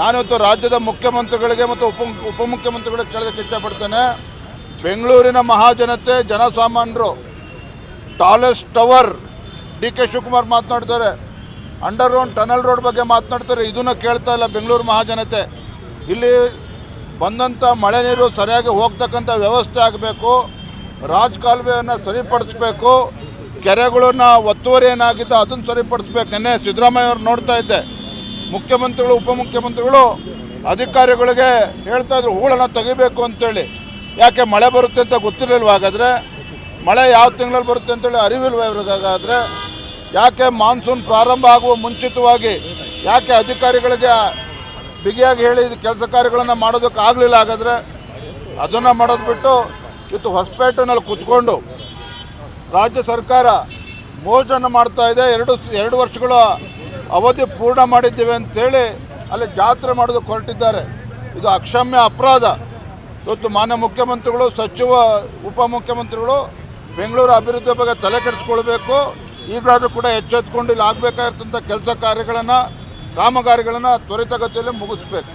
ನಾನಿವತ್ತು ರಾಜ್ಯದ ಮುಖ್ಯಮಂತ್ರಿಗಳಿಗೆ ಮತ್ತು ಉಪ ಉಪಮುಖ್ಯಮಂತ್ರಿಗಳಿಗೆ ಕೇಳೋದಕ್ಕೆ ಇಷ್ಟಪಡ್ತೇನೆ. ಬೆಂಗಳೂರಿನ ಮಹಾಜನತೆ ಜನಸಾಮಾನ್ಯರು tallest tower D K Shivakumar ಮಾತನಾಡ್ತಾರೆ. ಅಂಡರ್ ಗ್ರೌಂಡ್ ಟನಲ್ ರೋಡ್ ಬಗ್ಗೆ ಮಾತನಾಡ್ತಾರೆ. ಇದನ್ನ ಕೇಳ್ತಾ ಇಲ್ಲ ಬೆಂಗಳೂರು ಮಹಾಜನತೆ. ಇಲ್ಲಿ ಬಂದಂಥ ಮಳೆ ನೀರು ಸರಿಯಾಗಿ ಹೋಗ್ತಕ್ಕಂಥ ವ್ಯವಸ್ಥೆ ಆಗಬೇಕು. ರಾಜಕಾಲುವೆಯನ್ನು ಸರಿಪಡಿಸ್ಬೇಕು. ಕೆರೆಗಳನ್ನ ಒತ್ತುವರಿ ಏನಾಗಿದ್ದು ಅದನ್ನು ಸರಿಪಡಿಸ್ಬೇಕು. ನೆನ್ನೆ ಸಿದ್ದರಾಮಯ್ಯ ಅವ್ರು ನೋಡ್ತಾ ಇದ್ದೆ. ಮುಖ್ಯಮಂತ್ರಿಗಳು, ಉಪಮುಖ್ಯಮಂತ್ರಿಗಳು ಅಧಿಕಾರಿಗಳಿಗೆ ಹೇಳ್ತಾ ಇದ್ರು, ಹೂಳನ್ನು ತೆಗಿಬೇಕು ಅಂತೇಳಿ. ಯಾಕೆ ಮಳೆ ಬರುತ್ತೆ ಅಂತ ಗೊತ್ತಿರಲಿಲ್ವ ಹಾಗಾದರೆ? ಮಳೆ ಯಾವ ತಿಂಗಳಲ್ಲಿ ಬರುತ್ತೆ ಅಂತೇಳಿ ಅರಿವಿಲ್ವ ಇವ್ರಿಗಾದ್ರೆ ಯಾಕೆ ಮಾನ್ಸೂನ್ ಪ್ರಾರಂಭ ಆಗುವ ಮುಂಚಿತವಾಗಿ ಯಾಕೆ ಅಧಿಕಾರಿಗಳಿಗೆ ಬಿಗಿಯಾಗಿ ಹೇಳಿ ಕೆಲಸ ಕಾರ್ಯಗಳನ್ನು ಮಾಡೋದಕ್ಕೆ ಆಗಲಿಲ್ಲ ಹಾಗಾದರೆ? ಅದನ್ನು ಮಾಡೋದು ಬಿಟ್ಟು ಇವತ್ತು ಹೊಸಪೇಟೆನಲ್ಲಿ ಕುತ್ಕೊಂಡು ರಾಜ್ಯ ಸರ್ಕಾರ ಮೋಜನ್ನು ಮಾಡ್ತಾ ಇದೆ. ಎರಡು ಎರಡು ವರ್ಷಗಳ ಅವಧಿ ಪೂರ್ಣ ಮಾಡಿದ್ದೇವೆ ಅಂತೇಳಿ ಅಲ್ಲಿ ಜಾತ್ರೆ ಮಾಡೋದಕ್ಕೆ ಹೊರಟಿದ್ದಾರೆ. ಇದು ಅಕ್ಷಮ್ಯ ಅಪರಾಧ. ಇವತ್ತು ಮಾನ್ಯ ಮುಖ್ಯಮಂತ್ರಿಗಳು, ಸಚಿವ, ಉಪಮುಖ್ಯಮಂತ್ರಿಗಳು ಬೆಂಗಳೂರು ಅಭಿವೃದ್ಧಿ ಬಗ್ಗೆ ತಲೆ ಕೆಡಿಸ್ಕೊಳ್ಬೇಕು. ಈಗಲಾದರೂ ಕೂಡ ಎಚ್ಚೆತ್ಕೊಂಡು ಇಲ್ಲಿ ಆಗಬೇಕಾಗಿರ್ತಂಥ ಕೆಲಸ ಕಾರ್ಯಗಳನ್ನು, ಕಾಮಗಾರಿಗಳನ್ನು ತ್ವರಿತಗತಿಯಲ್ಲಿ ಮುಗಿಸ್ಬೇಕು.